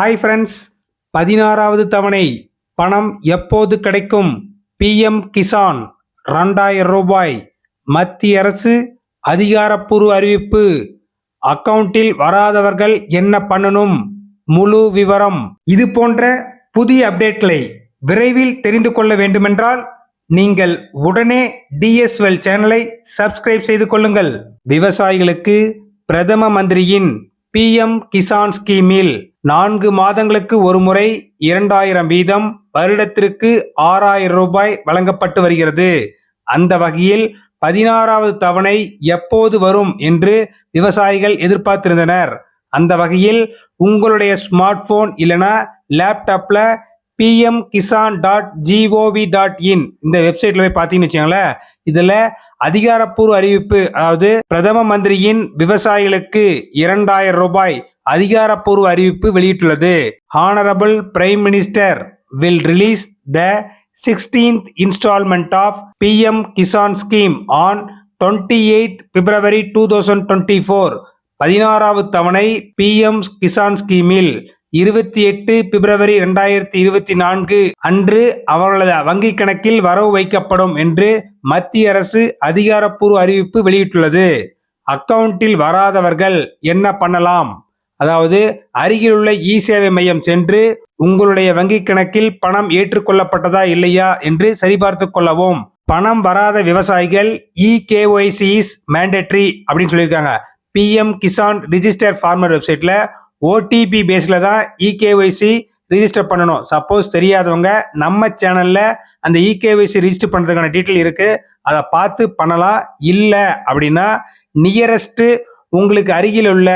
Hi friends பதினாறாவது தவணை. பணம் எப்போது கிடைக்கும்? பிஎம் கிசான் ரெண்டாயிரம் ரூபாய். மத்திய அரசு அதிகாரப்பூர்வ அறிவிப்பு. அக்கவுண்டில் வராதவர்கள் என்ன பண்ணணும்? முழு விவரம். இது போன்ற புதிய அப்டேட்களை விரைவில் தெரிந்து கொள்ள வேண்டுமென்றால் நீங்கள் உடனே டிஎஸ்எல் சேனலை சப்ஸ்கிரைப் செய்து கொள்ளுங்கள். விவசாயிகளுக்கு பிரதம மந்திரியின் பிஎம் கிசான் ஸ்கீமில் நான்கு மாதங்களுக்கு ஒருமுறை இரண்டாயிரம் வீதம் வருடத்திற்கு ஆறாயிரம் ரூபாய் வழங்கப்பட்டு வருகிறது. அந்த வகையில் பதினாறாவது தவணை எப்போது வரும் என்று விவசாயிகள் எதிர்பார்த்திருந்தனர். அந்த வகையில் உங்களுடைய ஸ்மார்ட் போன் இல்லைனா லேப்டாப்ல PM Kisan dot GOV dot in இந்த வெப்சைட்ல போய் பார்த்தீங்கன்னு வச்சுக்கோங்களேன் இதுல அதிகாரப்பூர்வ அறிவிப்பு அதாவது பிரதம மந்திரியின் விவசாயிகளுக்கு இரண்டாயிரம் ரூபாய் அதிகாரப்பூர்வ அறிவிப்பு வெளியிட்டுள்ளது. Honourable prime minister will release the sixteenth instalment of PM Kisan scheme on twenty eight February two thousand twenty four பதினாறாவது தவணை பிஎம் கிசான் ஸ்கீமில் இருபத்தி எட்டு பிப்ரவரி இரண்டாயிரத்தி இருபத்தி நான்கு அன்று அவர்களது வங்கிக் கணக்கில் வரவு வைக்கப்படும் என்று மத்திய அரசு அதிகாரப்பூர்வ அறிவிப்பு வெளியிட்டுள்ளது. அக்கவுண்டில் வராதவர்கள் என்ன பண்ணலாம்? அதாவது அருகிலுள்ள இ சேவை மையம் சென்று உங்களுடைய வங்கிக் கணக்கில் பணம் ஏற்றுக்கொள்ளப்பட்டதா இல்லையா என்று சரிபார்த்து கொள்ளவும். பணம் வராத விவசாயிகள் இ கேஒய்சி இஸ் மேண்டேட்ரி அப்படின்னு சொல்லியிருக்காங்க. பிஎம் கிசான் ரிஜிஸ்டர் ஃபார்மர் வெப்சைட்ல ஓடிபி பேஸில் தான் இகேஒய்சி ரிஜிஸ்டர் பண்ணணும். சப்போஸ் தெரியாதவங்க நம்ம சேனலில் அந்த இகேஒய்சி ரிஜிஸ்டர் பண்ணுறதுக்கான டீட்டெயில் இருக்குது அதை பார்த்து பண்ணலாம். இல்லை அப்படின்னா நியரஸ்ட்டு உங்களுக்கு அருகில் உள்ள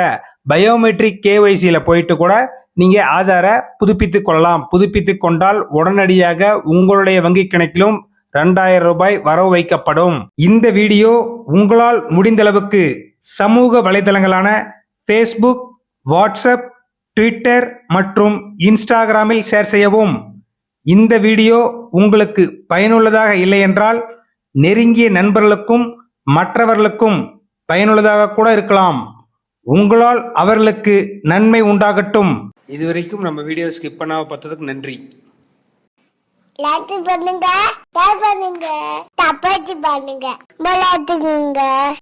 பயோமெட்ரிக் கேஒய்சியில் போயிட்டு கூட நீங்கள் ஆதாரை புதுப்பித்து கொள்ளலாம். புதுப்பித்து கொண்டால் உடனடியாக உங்களுடைய வங்கி கணக்கிலும் ரெண்டாயிரம் ரூபாய் வரவு வைக்கப்படும். இந்த வீடியோ உங்களால் முடிந்தளவுக்கு சமூக வலைதளங்களான ஃபேஸ்புக் வாட்ஸ்அப் ட்விட்டர் மற்றும் இன்ஸ்டாகிராமில் ஷேர் செய்யவும். இந்த வீடியோ உங்களுக்கு பயனுள்ளதாக இல்லை என்றால் நெருங்கிய நண்பர்களுக்கும் மற்றவர்களுக்கும் பயனுள்ளதாக கூட இருக்கலாம். உங்களால் அவர்களுக்கு நன்மை உண்டாகட்டும். இதுவரைக்கும் நம்ம வீடியோ ஸ்கிப் பண்ணாம பார்த்ததுக்கு நன்றி. லைக் பண்ணுங்க ஷேர் பண்ணுங்க பண்ணுங்க